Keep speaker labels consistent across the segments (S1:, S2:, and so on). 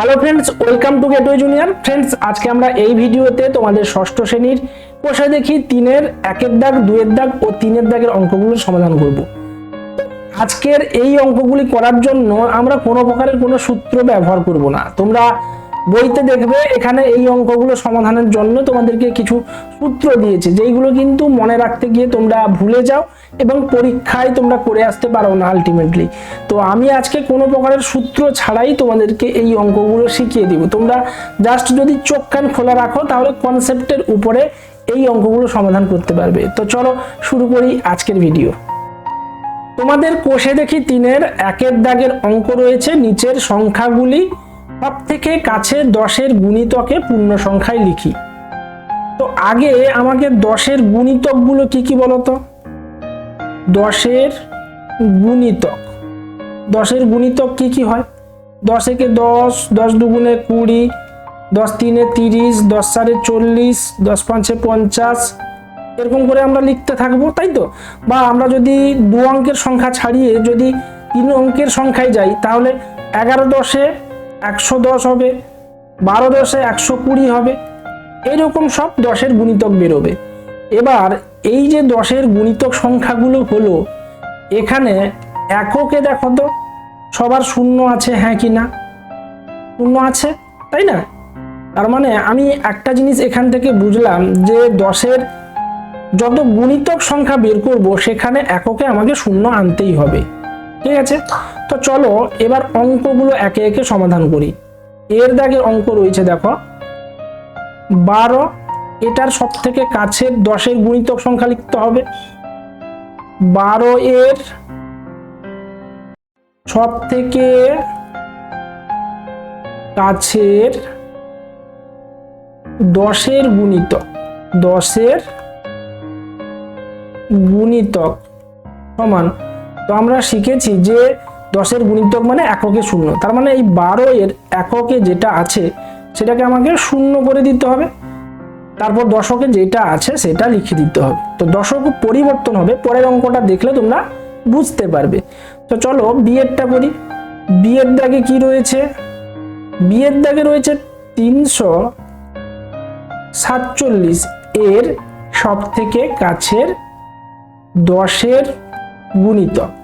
S1: Hello friends welcome to Gateway Junior friends আজকে আমরা এই ভিডিওতে তোমাদের ষষ্ঠ শ্রেণির কোষে দেখি, তিনের একের দাগ দুয়ের দাগ ও তিনের দাগের অঙ্কগুলো সমাধান করব। আজকের এই অঙ্কগুলি করার জন্য আমরা কোনো প্রকারের কোনো সূত্র ব্যবহার করব না। তোমরা বইতে দেখবে এখানে এই অঙ্কগুলো সমাধানের জন্য তোমাদেরকে কিছু সূত্র দিয়েছে, যেইগুলো কিন্তু মনে রাখতে গিয়ে তোমরা ভুলে যাও এবং পরীক্ষায় তোমরা করে আসতে পারো না আলটিমেটলি তো আমি আজকে কোনো প্রকারের সূত্র ছাড়াই তোমাদেরকে এই অঙ্কগুলো শিখিয়ে দিব। তোমরা জাস্ট যদি চোখ কান খোলা রাখো, তাহলে কনসেপ্টের উপরে এই অঙ্কগুলো সমাধান করতে পারবে। তো চলো শুরু করি আজকের ভিডিও তোমাদের কোষে দেখি তিনের একের দাগের অঙ্ক রয়েছে, নিচের সংখ্যাগুলি সব থেকে কাছে দশের গুণিতকে পূর্ণ সংখ্যায় লিখি। তো আগে আমাকে দশের গুণিতকগুলো কি কি বলতো? দশের গুণিতক। দশের গুণিতক কি কি হয়? দশ একে দশ দশ দুগুণে কুড়ি, দশ তিনে তিরিশ, দশ চারে চল্লিশ, দশ পাঁচে পঞ্চাশ, এরকম করে আমরা লিখতে থাকব, তাই তো? বা আমরা যদি দু অঙ্কের সংখ্যা ছাড়িয়ে যদি তিন অঙ্কের সংখ্যায় যাই, তাহলে এগারো দশে একশো দশ হবে, বারো দশে একশো কুড়ি হবে, এরকম সব দশের গুণিতক বেরোবে। এবার এই যে দশের গুণিতক সংখ্যাগুলো হলো, এখানে এককে দেখো তো, সবার শূন্য আছে হ্যাঁ কি না? শূন্য আছে, তাই না? তার মানে আমি একটা জিনিস এখান থেকে বুঝলাম যে দশের যত গুণিতক সংখ্যা বের করব, সেখানে এককে আমাকে শূন্য আনতেই হবে। ঠিক আছে? তো চলো, এবার অঙ্কগুলো একে একে সমাধান করি। এর দাগের অঙ্ক রয়েছে, দেখো। বারো, এটার সব থেকে কাছের দশের গুণিতক সংখ্যা লিখতে হবে। বারো এর সব থেকে কাছের দশের গুণিতক দশের গুণিতক সমান তো আমরা শিখেছি যে দশের গুণিতক মানে এককে শূন্য। তার মানে এই বারো এর এককে যেটা আছে, সেটাকে আমাকে শূন্য করে দিতে হবে। তারপর দশকে যেটা আছে, সেটা লিখে দিতে হবে। তো দশক পরিবর্তন হবে, পরের অঙ্কটা দেখলে তোমরা বুঝতে পারবে। তো চলো বিয়েরটা করি। বিয়ের দাগে কি রয়েছে? বিয়ের দাগে রয়েছে তিনশো সাতচল্লিশ এর সব থেকে কাছের দশের গুণিতক।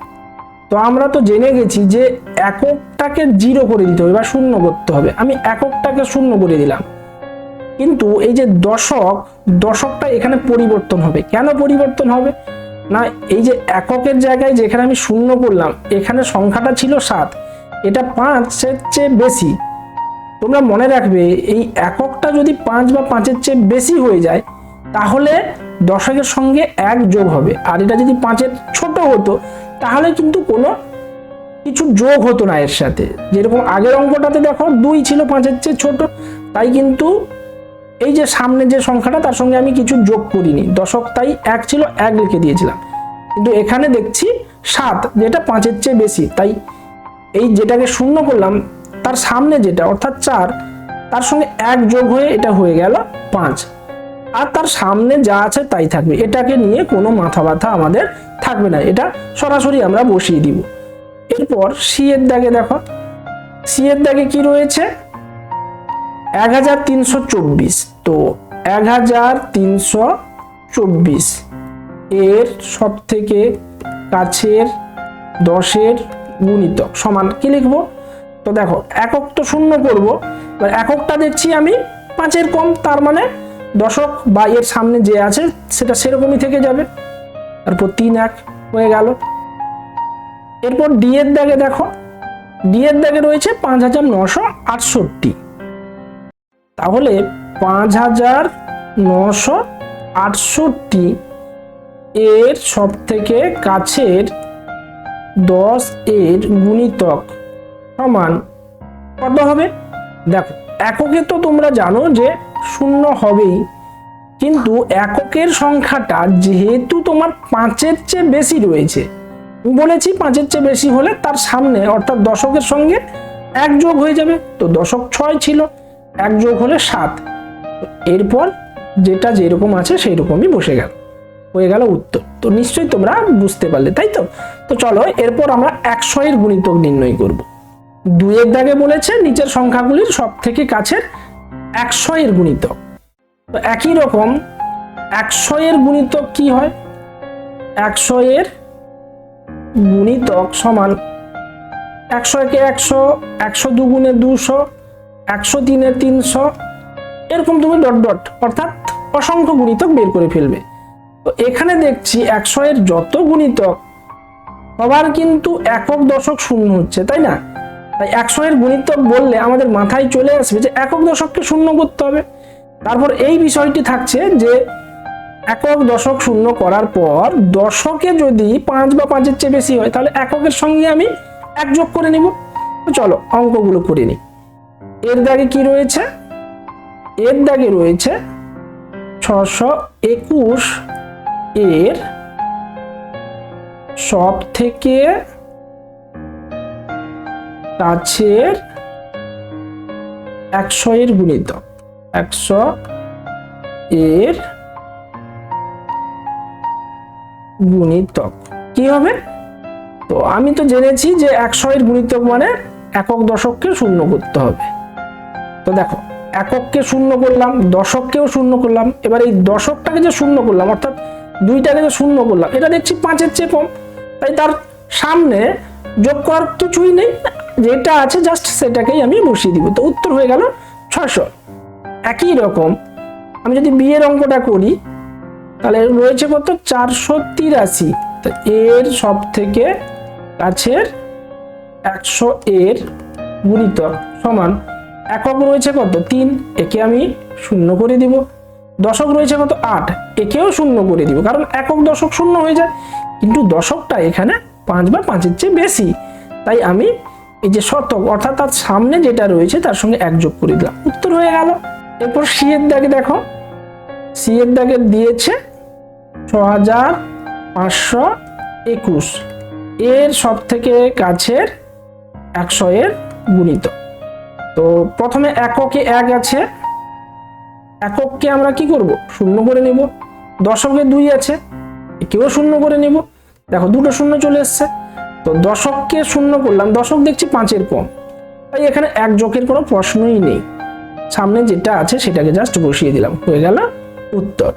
S1: তো আমরা তো জেনে গেছি যে এককটাকে জিরো করে দিতে হবে বা শূন্য করতে হবে। আমি এককটাকে শূন্য করে দিলাম। কিন্তু এই যে দশক, দশকটা এখানে পরিবর্তন হবে। কেন পরিবর্তন হবে? না, এই যে এককের জায়গায় যেখানে আমি শূন্য করলাম, এখানে সংখ্যাটা ছিল সাত। এটা পাঁচের চেয়ে বেশি। তোমরা মনে রাখবে, এই এককটা যদি পাঁচ বা পাঁচের চেয়ে বেশি হয়ে যায়, তাহলে দশকের সঙ্গে এক যোগ হবে। আর এটা যদি পাঁচের ছোট হতো, তাহলে কিন্তু কোনো কিছু যোগ হতো না এর সাথে। যেরকম আগের অঙ্কটাতে দেখো, দুই ছিল পাঁচের চেয়ে ছোট, তাই কিন্তু এই যে সামনে যে সংখ্যাটা, তার সঙ্গে আমি কিছু যোগ করিনি। দশক তাই এক ছিল, এক লিখে দিয়েছিলাম। কিন্তু এখানে দেখছি সাত, যেটা পাঁচের চেয়ে বেশি। তাই এই যেটাকে শূন্য করলাম, তার সামনে যেটা, অর্থাৎ চার, তার সঙ্গে এক যোগ হয়ে এটা হয়ে গেল পাঁচ। আর তার সামনে যা আছে তাই থাকবে। এটাকে নিয়ে কোনো মাথা ব্যথা আমাদের থাকবে না। এটা সরাসরি আমরা বসিয়ে দিব। এরপর সি এর দাগে দেখো। সি এর দাগে কি রয়েছে? এক হাজার তিনশো চব্বিশ। তো এক হাজার তিনশো চব্বিশ। এর সব থেকে কাছের দশের গুণিতক। সমান কি লিখব? তো দেখো, একক তো শূন্য করব। এবার এককটা দেখছি আমি, পাঁচের কম, তার মানে দশক বা এর সামনে যে আছে, সেটা সেরকমই থেকে যাবে। তারপর তিন এক হয়ে গেল। এরপর ডি এর দাগে দেখো। ডি এর দাগে রয়েছে পাঁচ হাজার নশো আটষট্টি। তাহলে পাঁচ হাজার নশো আটষট্টি এর সব থেকে কাছের দশ এর গুণিতক সমান কত হবে? দেখো, এককে তো তোমরা জানো যে শূন্য হবেই। কিন্তু এককের সংখ্যাটা যেহেতু তোমার পাঁচের চেয়ে বেশি রয়েছে বলেছি পাঁচের চেয়ে বেশি হলে তার সামনে, অর্থাৎ দশকের সঙ্গে এক যোগ হয়ে যাবে। তো দশক ছয় ছিল, এক যোগ হলে সাত। এরপর যেটা যেরকম আছে সেই রকমই বসে গেল। হয়ে গেল উত্তর। তো নিশ্চয়ই তোমরা বুঝতে পারলে, তাই তো? তো চলো, এরপর আমরা একশো এর গুণিতক নির্ণয় করব। দুইয়ের দাগে বলেছে, নিচের সংখ্যাগুলির সব থেকে কাছের একশো এর গুণিতক। তো একই রকম একশো এর গুণিতক কি হয়? একশো এর গুণিতক সমান একশো একে একশো একশো দুগুণে দুশো, একশো তিনে তিনশো, এরকম তুমি ডট ডট, অর্থাৎ অসংখ্য গুণিতক বের করে ফেলবে। তো এখানে দেখছি একশো এর যত গুণিতক, সবার কিন্তু একক দশক শূন্য হচ্ছে, তাই না? তাই একশো এর গুণিতক বললে আমাদের মাথায় চলে আসবে যে একক দশককে শূন্য করতে হবে। তারপর এই বিষয়টি থাকছে যে একক দশক শূন্য করার পর দশকে যদি পাঁচ বা পাঁচের চেয়ে বেশি হয়, তাহলে এককের সঙ্গে আমি এক যোগ করে নিব। চলো অঙ্কগুলো করে নিই। এর দাগে কি রয়েছে? এর দাগে রয়েছে ছশো একুশ এর সব থেকে কাছের একশো এর গুণিতক একশো এর গুণিতক কি হবে? তো আমি তো জেনেছি যে একশো এর গুণিতক মানে একক দশককে শূন্য করতে হবে। তো দেখো, একককে শূন্য করলাম, দশককেও শূন্য করলাম, এবার এই দশকটাকে যে শূন্য করলাম, অর্থাৎ দুইটাকে যে শূন্য করলাম, এটা দেখছি পাঁচের চেয়ে কম। তাই তার সামনে যোগ করার কিছুই নেই। যেটা আছে জাস্ট সেটাকেই আমি বসিয়ে দিব। তো উত্তর হয়ে গেল ছশো একই রকম, আমি যদি বিয়ের অঙ্কটা করি, তাহলে রয়েছে কত? চারশো তিরাশি। তো এর সব থেকে কাছের একশো এর গুণিতক সমান, একক রয়েছে কত? তিন, একে আমি শূন্য করে দিব। দশক রয়েছে কত? আট, একেও শূন্য করে দিব। কারণ একক দশক শূন্য হয়ে যায়, কিন্তু দশকটা এখানে পাঁচ বা পাঁচের চেয়ে বেশি। তাই আমি এই যে শতক, অর্থাৎ তার সামনে যেটা রয়েছে, তার সঙ্গে এক যোগ করে দিলাম। উত্তর হয়ে গেল। এরপর সি এর দাগে দেখো। সি এর দাগে দিয়েছে ছ হাজার পাঁচশো একুশ। এর সব থেকে কাছের একশো এর গুণিত। তো প্রথমে এককে এক আছে। একককে আমরা কি করব? শূন্য করে নিব। দশকে দুই আছে। একেও শূন্য করে নিব। দেখো, দুটো শূন্য চলে এসছে। তো দশককে শূন্য করলাম, দশক দেখছি পাঁচের কম। তাই এখানে এক যোগের কোনো প্রশ্নই নেই। সামনে যেটা আছে সেটাকে জাস্ট বসিয়ে দিলাম। হয়ে গেল উত্তর।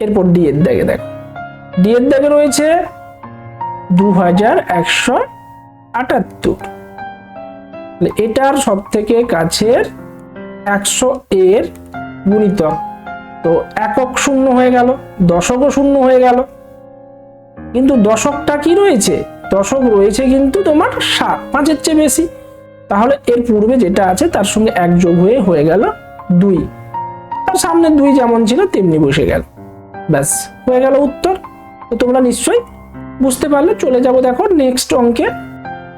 S1: এরপর ডি এর দাগে দেখো। ডি এর দাগে রয়েছে দু হাজার একশো আটাত্তর। এটার সব থেকে কাছের একশো এর গুণিতক। তো একক শূন্য হয়ে গেল, দশকও শূন্য হয়ে গেল। কিন্তু দশকটা কি রয়েছে? দশক রয়েছে কিন্তু তোমার সাত, পাঁচের চেয়ে বেশি। তাহলে এর পূর্বে যেটা আছে তার সঙ্গে এক যোগ হয়ে হয়ে গেল দুই। তার সামনে দুই যেমন ছিল, তেমনি বসে গেল। ব্যাস, হয়ে গেল উত্তর। তো তোমরা নিশ্চয়ই বুঝতে পারলে। চলে যাব দেখো নেক্সট অঙ্কে।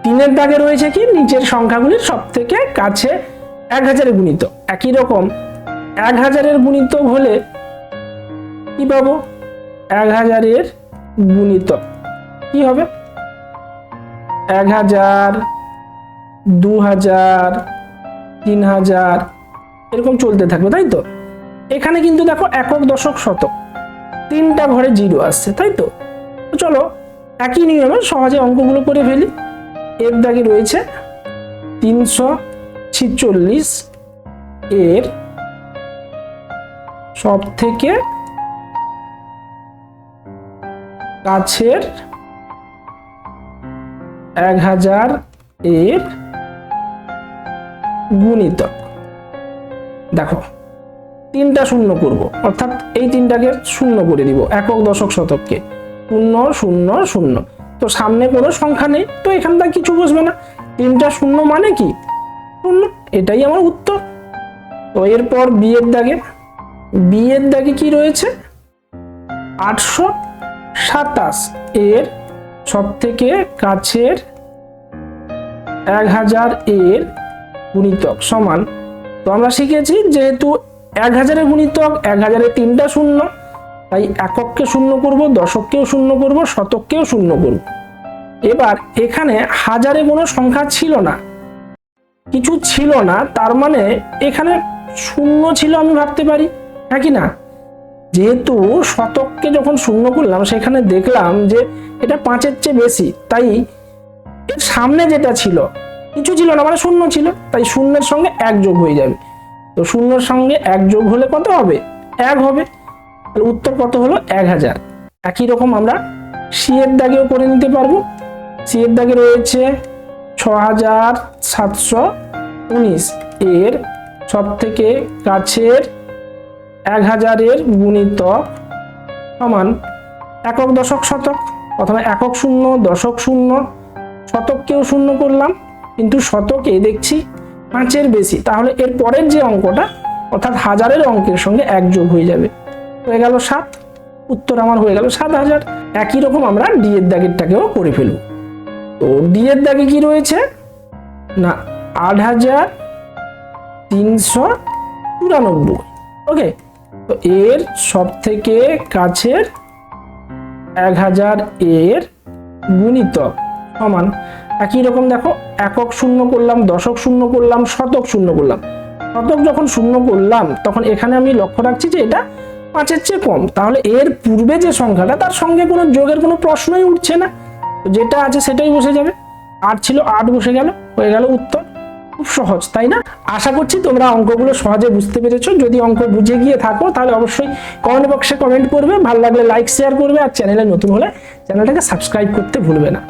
S1: তিনের দাগে রয়েছে কি? নিচের সংখ্যাগুলির সব থেকে কাছে এক হাজারের গুণিত। একই রকম। এক হাজারের গুণিত হলে কি পাবো? এক হাজারের গুণিত। কি হবে? এক হাজার দু হাজার তিন হাজার এরকম চলতে থাকবে, তাই তো? এখানে কিন্তু দেখো একক দশক শতক, তিনটা ঘরে জিরো আসছে, তাই তো? চলো, একই নিয়মে সহজে অঙ্কগুলো করে ফেলি। এর দাগে রয়েছে তিনশো ছিচল্লিশ এর সব থেকে কাছের এক হাজার এর গুণিতক দেখো, তিনটা শূন্য করব, অর্থাৎ এই তিনটাকে শূন্য করে দিব, একক দশক শতককে। শূন্য শূন্য শূন্য। তো সামনে কোনো সংখ্যা নেই, তো এখানটা কিছু বসবে না। তিনটা শূন্য মানে কি? শূন্য, এটাই আমার উত্তর। তো এরপর বিয়ের দাগে বিয়ের দাগে কি রয়েছে? আটশো সাতাশ এর সব থেকে কাছের এক হাজার এর গুণিতক সমান। তো আমরা শিখেছি যেহেতু এক হাজারের গুণিতক, এক হাজারের তিনটা শূন্য, তাই একককে শূন্য করব, দশককেও শূন্য করব, শতককেও শূন্য করব। এবার এখানে হাজারে কোনো সংখ্যা ছিল না। কিছু ছিল না, তার মানে এখানে শূন্য ছিল আমি ভাবতে পারি হ্যাঁ কি না? যেহেতু শতককে যখন শূন্য করলাম, সেখানে দেখলাম যে এটা পাঁচের চেয়ে বেশি। তাই সামনে যেটা ছিল, কিছু ছিল না মানে শূন্য ছিল। তাই শূন্যের সঙ্গে এক যোগ হয়ে যাবে। তো শূন্যর সঙ্গে এক যোগ হলে কত হবে? এক হবে। উত্তর কত হলো? এক হাজার। একই রকম আমরা সি এর দাগেও করে নিতে পারব। সি এর দাগে রয়েছে ছ হাজার সাতশো উনিশ। এর সব থেকে কাছের এক হাজারের গুণিতক সমান একক দশক শতক প্রথমে একক শূন্য, দশক শূন্য, শতককেও শূন্য করলাম, কিন্তু শতকে দেখছি পাঁচের বেশি। তাহলে এর পরের যে অঙ্কটা, অর্থাৎ হাজারের অঙ্কের সঙ্গে এক যোগ হয়ে যাবে। হয়ে গেল সাত, উত্তর আমার হয়ে গেল সাত হাজার। একই রকম আমরা ডি এর দাগেরটাকেও করে ফেলব। তো ডি এর দাগে কি রয়েছে? না, আট হাজার তিনশো চুরানব্বই। ওকে এর সব থেকে কাছের এক হাজার এর গুণিতক সমান একই রকম দেখো, একক শূন্য করলাম, দশক শূন্য করলাম, শতক শূন্য করলাম। শতক যখন শূন্য করলাম, তখন এখানে আমি লক্ষ্য রাখছি যে এটা পাঁচের চেয়ে কম। তাহলে এর পূর্বে যে সংখ্যাটা, তার সঙ্গে কোনো যোগের কোনো প্রশ্নই উঠছে না। যেটা আছে সেটাই বসে যাবে। আট ছিল আট বসে গেল, হয়ে গেল উত্তর। খুব সহজ, তাই না? আশা করছি তোমরা অঙ্কগুলো সহজে বুঝতে পেরেছ। যদি অঙ্ক বুঝে গিয়ে থাকো, তাহলে অবশ্যই কমেন্ট বক্সে কমেন্ট করবে। ভালো লাগলে লাইক শেয়ার করবে। আর চ্যানেলে নতুন হলে চ্যানেলটাকে সাবস্ক্রাইব করতে ভুলবে না।